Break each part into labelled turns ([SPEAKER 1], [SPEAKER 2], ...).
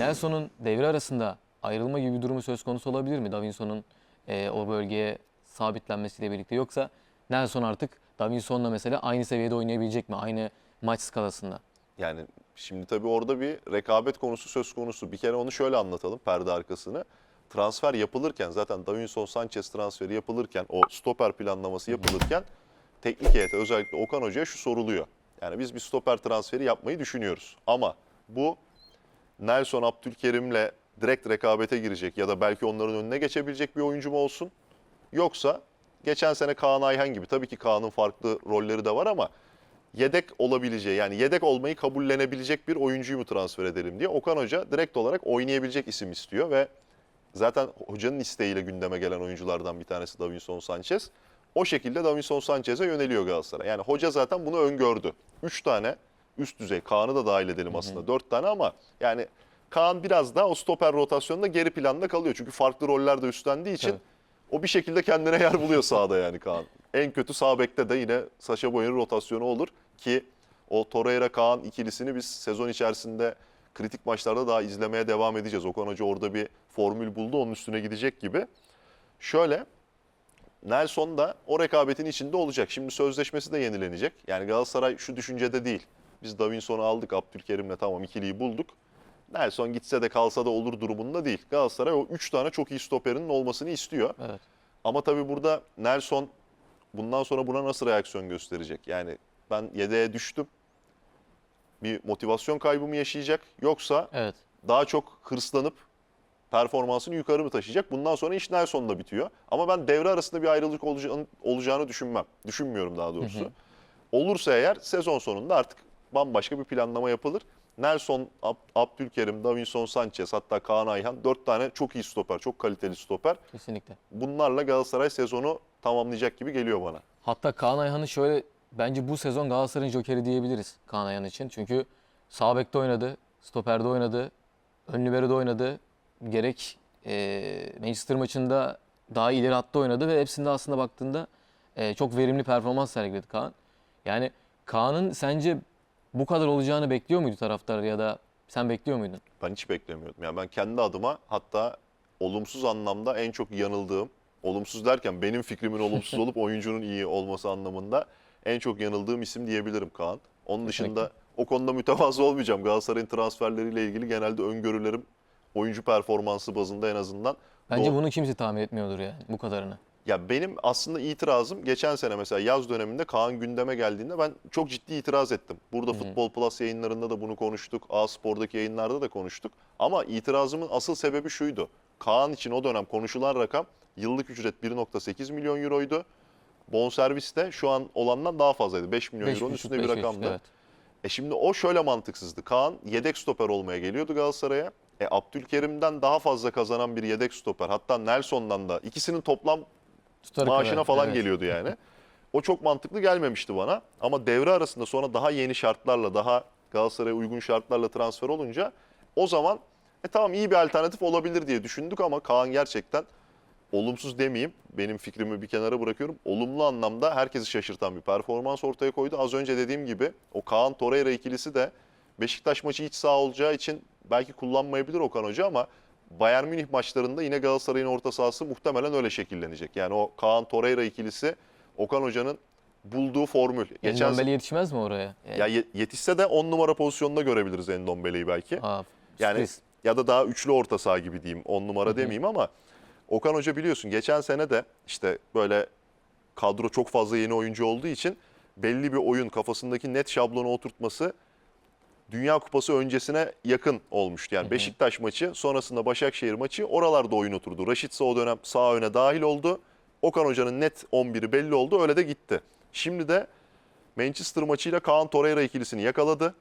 [SPEAKER 1] Nelson'un devre arasında ayrılma gibi bir durumu söz konusu olabilir mi? Davinson'un e, o bölgeye sabitlenmesiyle birlikte yoksa Nelson artık Davinson'la mesela aynı seviyede oynayabilecek mi? Aynı maç skalasında.
[SPEAKER 2] Yani şimdi tabii orada bir rekabet konusu söz konusu. Bir kere onu şöyle anlatalım perde arkasını. Transfer yapılırken zaten Davinson Sanchez transferi yapılırken o stoper planlaması yapılırken teknik heyete özellikle Okan Hoca'ya şu soruluyor. Yani biz bir stoper transferi yapmayı düşünüyoruz. Ama bu Nelson Abdülkerim'le direkt rekabete girecek ya da belki onların önüne geçebilecek bir oyuncu mu olsun? Yoksa geçen sene Kaan Ayhan gibi tabii ki Kaan'ın farklı rolleri de var ama yedek olabileceği yani yedek olmayı kabullenebilecek bir oyuncuyu mu transfer edelim diye Okan Hoca direkt olarak oynayabilecek isim istiyor ve zaten hocanın isteğiyle gündeme gelen oyunculardan bir tanesi Davinson Sanchez. O şekilde Davinson Sanchez'e yöneliyor Galatasaray. Yani hoca zaten bunu öngördü. 3 tane üst düzey Kaan'ı da dahil edelim aslında 4 tane ama yani Kaan biraz daha o stoper rotasyonunda geri planda kalıyor. Çünkü farklı roller de üstlendiği için
[SPEAKER 1] Evet.
[SPEAKER 2] o bir şekilde kendine yer buluyor sahada yani Kaan. En kötü sağ bekte de yine Saşa Boy'un rotasyonu olur ki o Torreira Kaan ikilisini biz sezon içerisinde kritik maçlarda daha izlemeye devam edeceğiz. Okan Hoca orada bir formül buldu onun üstüne gidecek gibi. Şöyle Nelson da o rekabetin içinde olacak. Şimdi sözleşmesi de yenilenecek. Yani Galatasaray şu düşüncede değil. Biz Davinson'u aldık Abdülkerim'le tamam ikiliyi bulduk. Nelson gitse de kalsa da olur durumunda değil. Galatasaray o 3 tane çok iyi stoperinin olmasını istiyor.
[SPEAKER 1] Evet.
[SPEAKER 2] Ama tabii burada Nelson bundan sonra buna nasıl reaksiyon gösterecek? Yani ben yedeğe düştüm. Bir motivasyon kaybı mı yaşayacak? Yoksa
[SPEAKER 1] Evet.
[SPEAKER 2] daha çok hırslanıp performansını yukarı mı taşıyacak? Bundan sonra iş Nelson'la bitiyor. Ama ben devre arasında bir ayrılık olacağını, olacağını düşünmem. Düşünmüyorum daha doğrusu. Olursa eğer sezon sonunda artık bambaşka bir planlama yapılır. Nelson, Ab- Abdülkerim, Davinson Sanchez hatta Kaan Ayhan dört tane çok iyi stoper, çok kaliteli stoper.
[SPEAKER 1] Kesinlikle.
[SPEAKER 2] Bunlarla Galatasaray sezonu tamamlayacak gibi geliyor bana.
[SPEAKER 1] Hatta Kaan Ayhan'ı şöyle bence bu sezon Galatasaray'ın jokeri diyebiliriz Kaan Ayhan için. Çünkü sağ bekte oynadı, stoperde oynadı, ön libero'da oynadı. Gerek e, Manchester maçında daha ileri hatta oynadı ve hepsinde aslında baktığında e, çok verimli performans sergiledi Kaan. Yani Kaan'ın sence bu kadar olacağını bekliyor muydu taraftar ya da sen bekliyor muydun?
[SPEAKER 2] Ben hiç beklemiyordum. Yani ben kendi adıma hatta olumsuz anlamda en çok yanıldığım, olumsuz derken benim fikrimin olumsuz olup oyuncunun iyi olması anlamında en çok yanıldığım isim diyebilirim Kaan. Onun dışında o konuda mütevazı olmayacağım. Galatasaray'ın transferleriyle ilgili genelde öngörülerim oyuncu performansı bazında en azından.
[SPEAKER 1] Bence bunu kimse tahmin etmiyordur yani bu kadarını.
[SPEAKER 2] Ya benim aslında itirazım geçen sene mesela yaz döneminde Kaan gündeme geldiğinde ben çok ciddi itiraz ettim. Burada Futbol Plus yayınlarında da bunu konuştuk. A-Spor'daki yayınlarda da konuştuk. Ama itirazımın asıl sebebi şuydu. Kaan için o dönem konuşulan rakam yıllık ücret 1.8 milyon euroydu. Bonservis de şu an olandan daha fazlaydı. 5 milyon euronun
[SPEAKER 1] 5,5,
[SPEAKER 2] üstünde bir
[SPEAKER 1] 5,5,
[SPEAKER 2] rakamdı.
[SPEAKER 1] Evet.
[SPEAKER 2] E şimdi o şöyle mantıksızdı. Kaan yedek stoper olmaya geliyordu Galatasaray'a. E Abdülkerim'den daha fazla kazanan bir yedek stoper. Hatta Nelson'dan da ikisinin toplam
[SPEAKER 1] Tutarı
[SPEAKER 2] maaşına
[SPEAKER 1] kadar,
[SPEAKER 2] falan
[SPEAKER 1] evet.
[SPEAKER 2] geliyordu yani. O çok mantıklı gelmemişti bana. Ama devre arasında sonra daha yeni şartlarla, daha Galatasaray'a uygun şartlarla transfer olunca o zaman e tamam iyi bir alternatif olabilir diye düşündük ama Kaan gerçekten olumsuz demeyeyim. Benim fikrimi bir kenara bırakıyorum. Olumlu anlamda herkesi şaşırtan bir performans ortaya koydu. Az önce dediğim gibi o Kaan Torreira ikilisi de Beşiktaş maçı iç saha olacağı için belki kullanmayabilir Okan Hoca ama Bayern Münih maçlarında yine Galatasaray'ın orta sahası muhtemelen öyle şekillenecek. Yani o Kaan Torreira ikilisi Okan Hoca'nın bulduğu formül. Geçen
[SPEAKER 1] Endombele yetişmez mi oraya?
[SPEAKER 2] ya ye- yetişse de 10 numara pozisyonunda görebiliriz Endombele'yi belki.
[SPEAKER 1] Aa,
[SPEAKER 2] Yani
[SPEAKER 1] sürpriz.
[SPEAKER 2] ya da daha üçlü orta saha gibi diyeyim. 10 numara demeyeyim ama Okan Hoca biliyorsun geçen sene de işte böyle kadro çok fazla yeni oyuncu olduğu için belli bir oyun kafasındaki net şablonu oturtması Dünya Kupası öncesine yakın olmuştu. Yani Beşiktaş maçı, sonrasında Başakşehir maçı oralarda oyun oturdu. Raşit o dönem sağ öne dahil oldu. Okan Hoca'nın net 11'i belli oldu. Öyle de gitti. Şimdi de Manchester maçıyla Kaan Torreira ikilisini yakaladı.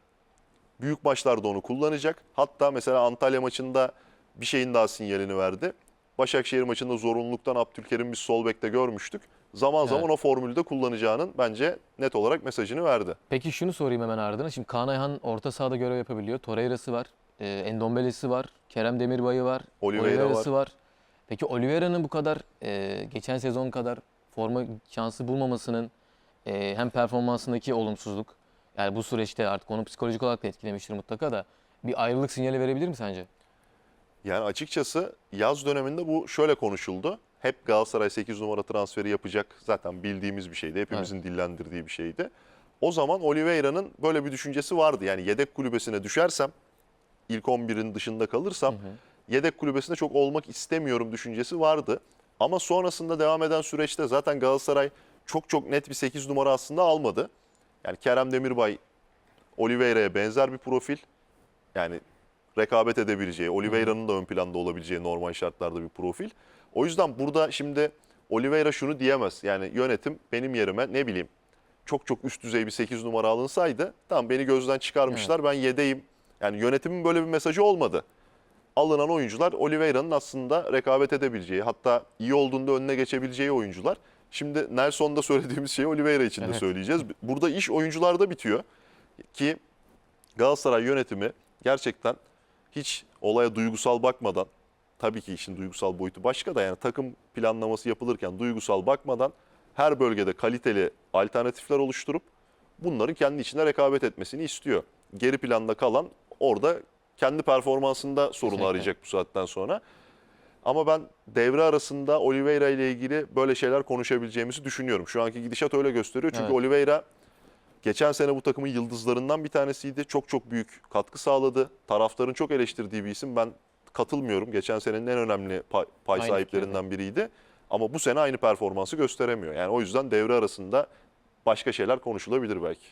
[SPEAKER 2] Büyük maçlarda onu kullanacak. Hatta mesela Antalya maçında bir şeyin daha sinyalini verdi. Başakşehir maçında zorunluluktan Abdülkerim biz sol bekte görmüştük. Zaman zaman
[SPEAKER 1] Evet.
[SPEAKER 2] o formülü de kullanacağının bence net olarak mesajını verdi.
[SPEAKER 1] Peki şunu sorayım hemen ardına. Şimdi Kaan Ayhan orta sahada görev yapabiliyor. Torreira'sı var. E, Endombele'si var. Kerem Demirbay'ı var.
[SPEAKER 2] Oliveira
[SPEAKER 1] Oliveira'sı var. Peki Oliveira'nın bu kadar e, geçen sezon kadar forma şansı bulmamasının e, hem performansındaki olumsuzluk yani bu süreçte artık onu psikolojik olarak da etkilemiştir mutlaka da bir ayrılık sinyali verebilir mi sence?
[SPEAKER 2] Yani açıkçası yaz döneminde bu şöyle konuşuldu. Hep Galatasaray 8 numara transferi yapacak. Zaten bildiğimiz bir şeydi. Hepimizin dillendirdiği bir şeydi. O zaman Oliveira'nın böyle bir düşüncesi vardı. Yani yedek kulübesine düşersem, ilk 11'in dışında kalırsam yedek kulübesinde çok olmak istemiyorum düşüncesi vardı. Ama sonrasında devam eden süreçte zaten Galatasaray çok çok net bir 8 numara aslında almadı. Yani Kerem Demirbay Oliveira'ya benzer bir profil. Yani rekabet edebileceği, Oliveira'nın da ön planda olabileceği normal şartlarda bir profil. O yüzden burada şimdi Oliveira şunu diyemez. Yani yönetim benim yerime ne bileyim çok çok üst düzey bir 8 numara alınsaydı tamam beni gözden çıkarmışlar ben yedeyim. Yani yönetimin böyle bir mesajı olmadı. Alınan oyuncular Oliveira'nın aslında rekabet edebileceği hatta iyi olduğunda önüne geçebileceği oyuncular. Şimdi Nelson'da söylediğimiz şeyi Oliveira için de
[SPEAKER 1] Evet.
[SPEAKER 2] söyleyeceğiz. Burada iş oyuncularda bitiyor ki Galatasaray yönetimi gerçekten hiç olaya duygusal bakmadan tabii ki işin duygusal boyutu başka da yani takım planlaması yapılırken duygusal bakmadan her bölgede kaliteli alternatifler oluşturup bunların kendi içinde rekabet etmesini istiyor. Geri planda kalan orada kendi performansında sorunu
[SPEAKER 1] Kesinlikle.
[SPEAKER 2] arayacak bu saatten sonra. Ama ben devre arasında Oliveira ile ilgili böyle şeyler konuşabileceğimizi düşünüyorum. Şu anki gidişat öyle gösteriyor. Çünkü
[SPEAKER 1] Evet.
[SPEAKER 2] Oliveira geçen sene bu takımın yıldızlarından bir tanesiydi. Çok çok büyük katkı sağladı. Taraftarın çok eleştirdiği bir isim. Ben katılmıyorum. Geçen senenin en önemli pay, pay
[SPEAKER 1] Aynı
[SPEAKER 2] sahiplerinden biriydi. Ama bu sene aynı performansı gösteremiyor. Yani o yüzden devre arasında başka şeyler konuşulabilir belki.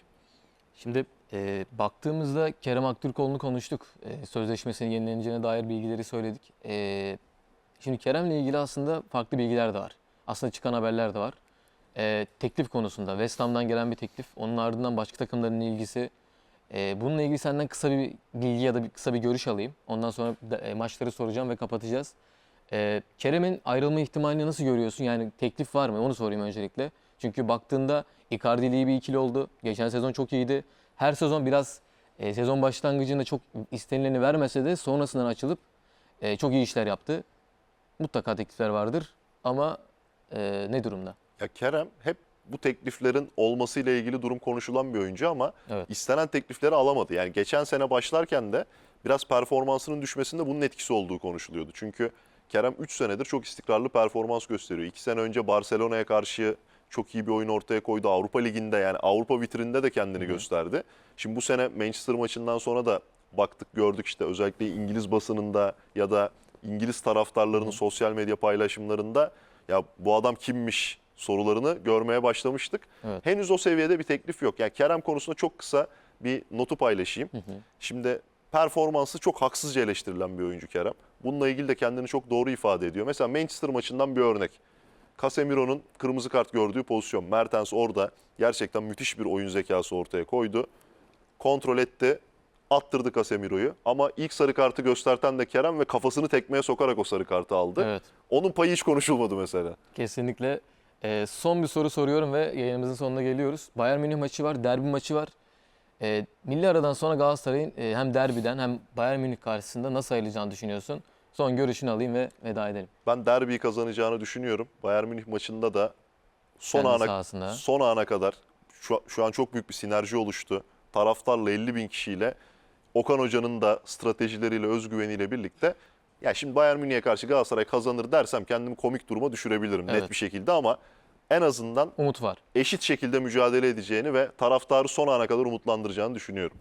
[SPEAKER 1] Şimdi e, baktığımızda Kerem Aktürkoğlu'nu konuştuk. E, sözleşmesinin yenileneceğine dair bilgileri söyledik. E, şimdi Kerem'le ilgili aslında farklı bilgiler de var. Aslında çıkan haberler de var. E, teklif konusunda West Ham'dan gelen bir teklif. Onun ardından başka takımların ilgisi. E, bununla ilgili senden kısa bir bilgi ya da bir, kısa bir görüş alayım. Ondan sonra da- e, maçları soracağım ve kapatacağız. E, Kerem'in ayrılma ihtimalini nasıl görüyorsun? Yani teklif var mı? Onu sorayım öncelikle. Çünkü baktığında Icardi iyi bir ikili oldu. Geçen sezon çok iyiydi. Her sezon biraz e, sezon başlangıcında çok istenileni vermese de sonrasından açılıp e, çok iyi işler yaptı. Mutlaka teklifler vardır ama e, ne durumda?
[SPEAKER 2] Ya Kerem hep bu tekliflerin olmasıyla ilgili durum konuşulan bir oyuncu ama
[SPEAKER 1] Evet.
[SPEAKER 2] istenen teklifleri alamadı. Yani geçen sene başlarken de biraz performansının düşmesinde bunun etkisi olduğu konuşuluyordu. Çünkü Kerem 3 senedir çok istikrarlı performans gösteriyor. 2 sene önce Barcelona'ya karşı çok iyi bir oyun ortaya koydu. Avrupa Ligi'nde yani Avrupa vitrinde de kendini gösterdi. Şimdi bu sene Manchester maçından sonra da baktık gördük işte özellikle İngiliz basınında ya da İngiliz taraftarlarının sosyal medya paylaşımlarında ya bu adam kimmiş sorularını görmeye başlamıştık.
[SPEAKER 1] Evet.
[SPEAKER 2] Henüz o seviyede bir teklif yok. Yani Kerem konusunda çok kısa bir notu paylaşayım. Şimdi performansı çok haksızca eleştirilen bir oyuncu Kerem. Bununla ilgili de kendini çok doğru ifade ediyor. Mesela Manchester maçından bir örnek. Casemiro'nun kırmızı kart gördüğü pozisyon. Mertens orada gerçekten müthiş bir oyun zekası ortaya koydu. Kontrol etti. Attırdı Casemiro'yu. Ama ilk sarı kartı gösterten de Kerem ve kafasını tekmeye sokarak o sarı kartı aldı.
[SPEAKER 1] Evet.
[SPEAKER 2] Onun payı hiç konuşulmadı mesela.
[SPEAKER 1] Kesinlikle. E, son bir soru soruyorum ve yayınımızın sonuna geliyoruz. Bayern Münih maçı var, derbi maçı var. E, milli aradan sonra Galatasaray'ın e, hem derbiden hem Bayern Münih karşısında nasıl ayrılacağını düşünüyorsun? Son görüşünü alayım ve veda edelim.
[SPEAKER 2] Ben derbiyi kazanacağını düşünüyorum. Bayern Münih maçında da son
[SPEAKER 1] Kendi
[SPEAKER 2] ana
[SPEAKER 1] sahasında.
[SPEAKER 2] son ana kadar şu, şu an çok büyük bir sinerji oluştu. Taraftarla 50 bin kişiyle Okan Hoca'nın da stratejileriyle, özgüveniyle birlikte ya şimdi Bayern Münih'e karşı Galatasaray kazanır dersem kendimi komik duruma düşürebilirim net
[SPEAKER 1] Evet.
[SPEAKER 2] bir şekilde ama en azından
[SPEAKER 1] Umut var.
[SPEAKER 2] eşit şekilde mücadele edeceğini ve taraftarı son ana kadar umutlandıracağını düşünüyorum.